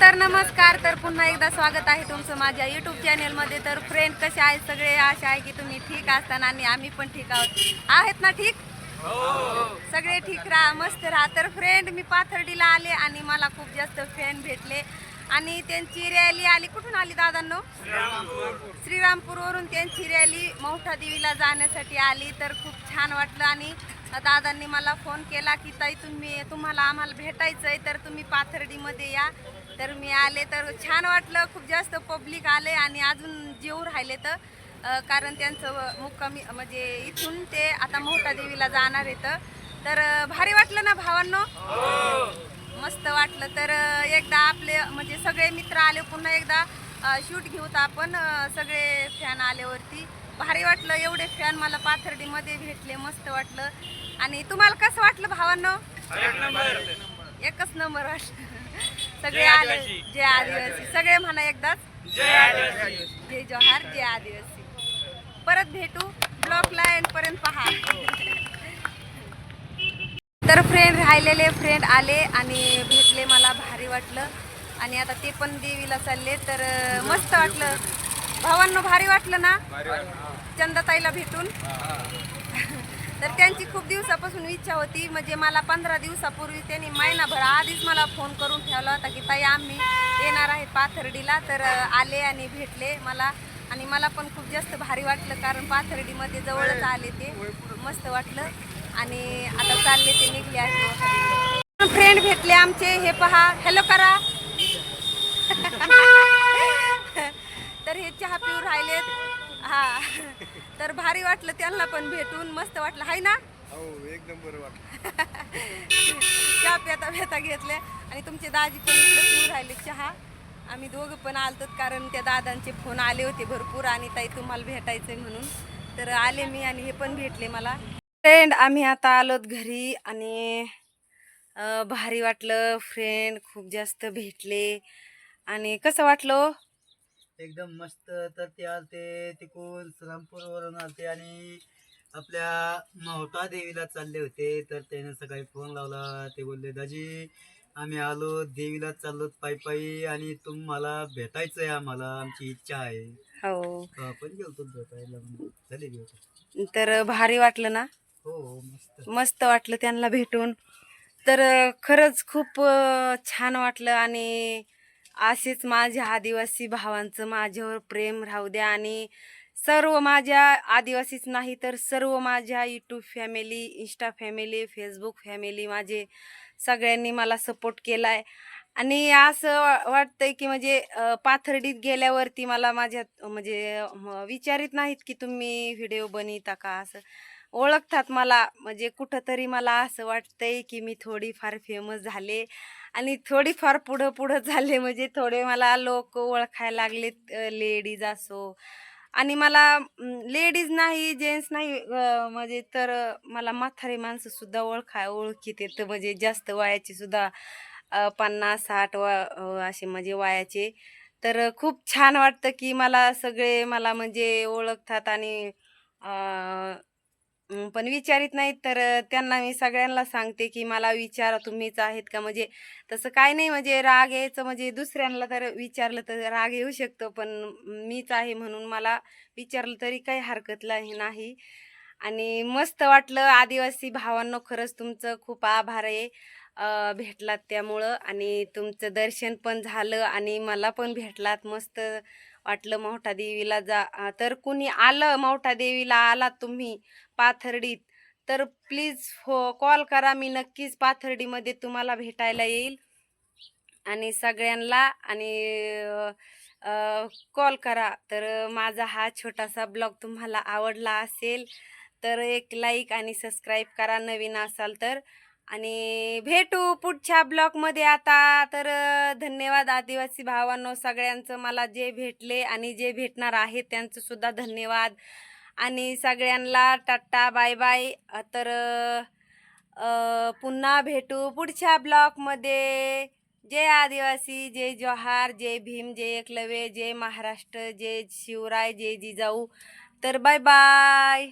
तर नमस्कार तर पुन्हा एकदा स्वागत आहे तुमचं माझ्या युट्यूब चॅनेलमध्ये तर फ्रेंड कसे आहेत? सगळे आशा आहे की तुम्ही ठीक असताना आणि आम्ही पण ठीक आहोत. आहेत ना ठीक? सगळे ठीक राहा मस्त राहा. तर फ्रेंड मी पाथर्डीला आले आणि मला खूप जास्त फ्रेंड भेटले. आणि त्यांची रॅली आली. कुठून आली दादांनो? श्रीरामपूरवरून त्यांची रॅली मोठा देवीला जाण्यासाठी आली. तर खूप छान वाटलं आणि दादांनी मला फोन केला की ताई तुम्ही तुम्हाला आम्हाला भेटायचं आहे तर तुम्ही पाथर्डीमध्ये या. तर मी आले तर छान वाटलं खूप जास्त पब्लिक आले आणि अजून जेऊ राहिले तर कारण त्यांचं मुक्कामी म्हणजे इथून ते आता मोठा देवीला जाणार आहेत तर. भारी वाटलं ना भावांनो? मस्त वाटलं. तर एकदा आपले म्हणजे सगळे मित्र आले पुन्हा एकदा शूट घेऊत आपण सगळे फॅन आल्यावरती. भारी वाटलं एवढे फॅन मला पाथर्डीमध्ये भेटले मस्त वाटलं. आणि तुम्हाला कसं वाटलं भावांनो? एकच नंबर वाटलं. सगळे आले जय आदिवासी. सगळे म्हणा एकदाच. जय जोहार जय आदिवासी. परत भेटू. ब्लॉक लाईन पर्यंत पहा. तर फ्रेंड राहिलेले फ्रेंड आले आणि भेटले मला भारी वाटलं. आणि आता ते पण देवीला चालले तर मस्त वाटलं. भावांनो भारी वाटलं ना? चंदाताईला भेटून. तर त्यांची खूप दिवसापासून इच्छा होती. म्हणजे मला पंधरा दिवसापूर्वी त्यांनी महिनाभर आधीच मला फोन करून ठेवला होता की ताई आम्ही येणार आहेत पाथर्डीला. तर आले आणि भेटले मला. आणि मला पण खूप जास्त भारी वाटलं कारण पाथर्डीमध्ये जवळच आले ते. मस्त वाटलं. आणि आता चालले ते निघले आहेत फ्रेंड भेटले आमचे. हे पहा. हॅलो करा. तर हे चहा पिऊ राहिलेत. हा. तर भारी वाटलं त्यांना पण भेटून मस्त वाटलं. हाय ना? हो एकदम बरं वाटलं. चहा पेता पेता घेतले आणि तुमचे दाजी पण इकडे पिऊ राहिले चहा. आम्ही दोघं पण आलतो कारण त्या दादांचे फोन आले होते भरपूर आणि ताई तुम्हाला भेटायचंय म्हणून. तर आले मी आणि हे पण भेटले मला. फ्रेंड आम्ही आता आलोत घरी आणि भारी वाटलं. फ्रेंड खूप जास्त भेटले. आणि कसं वाटलं हो? एकदम मस्त. तर ते आलते तिकून श्रीरामपूर वरून आलते आणि आपल्या मोठा देवीला चालले होते. तर त्याने सकाळी फोन लावला. ते बोलले दाजी आम्ही आलो. देवीला चाललो पायी पायी आणि तुम्हाला भेटायचंय आम्हाला. आमची इच्छा आहे. हो. आपण गेलतो भेटायला. झाली तर भारी वाटलं ना? हो हो मस्त. मस्त वाटलं त्यांना भेटून. तर खरंच खूप छान वाटलं आणि असेच माझ्या आदिवासी भावांचं माझ्यावर प्रेम राहू द्या आणि सर्व माझ्या आदिवासीच नाही तर सर्व माझ्या YouTube family Insta family Facebook family माझे सगळ्यांनी मला सपोर्ट केला आहे आणि असं वा- वाटतंय की म्हणजे पाथर्डीत गेल्यावरती मला माझ्या म्हणजे विचारित नाहीत की तुम्ही व्हिडिओ बनविता का असं. ओळखतात मला. म्हणजे कुठंतरी मला असं वाटतंय की मी थोडीफार फेमस झाले आणि थोडीफार पुढं पुढं झाले. म्हणजे थोडे मला लोक ओळखायला लागलेत लेडीज असो. आणि मला लेडीज नाही जेंट्स नाही म्हणजे तर मला म्हातारे माणसंसुद्धा ओळखाय ओळखा ओळखीत येतं. म्हणजे जास्त वयाची सुद्धा पन्नास साठ वा असे म्हणजे वयाचे. तर खूप छान वाटतं की मला सगळे मला म्हणजे ओळखतात आणि पण विचारित नाहीत तर त्यांना मी सगळ्यांना सांगते की मला विचारा तुम्हीच आहेत का? म्हणजे तसं काय नाही म्हणजे राग यायचं म्हणजे दुसऱ्यांना तर विचारलं तर राग येऊ शकतो पण मीच आहे म्हणून मला विचारलं तरी काही हरकत नाही. आणि मस्त वाटलं आदिवासी भावांनो खरंच तुमचं खूप आभार आहे भेटलात त्यामुळं. आणि तुमचं दर्शन पण झालं आणि मला पण भेटलात मस्त वाटलं मोठा देवीला जा तर कुणी आलं मोठा देवीला आलात तुम्ही पाथर्डीत तर प्लीज हो कॉल करा मी नक्कीच पाथर्डीमध्ये तुम्हाला भेटायला येईल. आणि सगळ्यांना आणि कॉल करा. तर माझा हा छोटासा ब्लॉग तुम्हाला आवडला असेल तर एक लाईक आणि सबस्क्राईब करा नवीन असाल तर. आणि भेटू पुढच्या ब्लॉगमध्ये आता. तर धन्यवाद आदिवासी भावांनो सगळ्यांचं. मला जे भेटले आणि जे भेटणार आहे त्यांचं सुद्धा धन्यवाद. आणि सगळ्यांना टाटा बाय बाय तर पुन्हा भेटू पुढच्या ब्लॉगमध्ये जय आदिवासी जय जोहार जय भीम जय एकलवे जय महाराष्ट्र जय शिवराय जय जिजाऊ. तर बाय बाय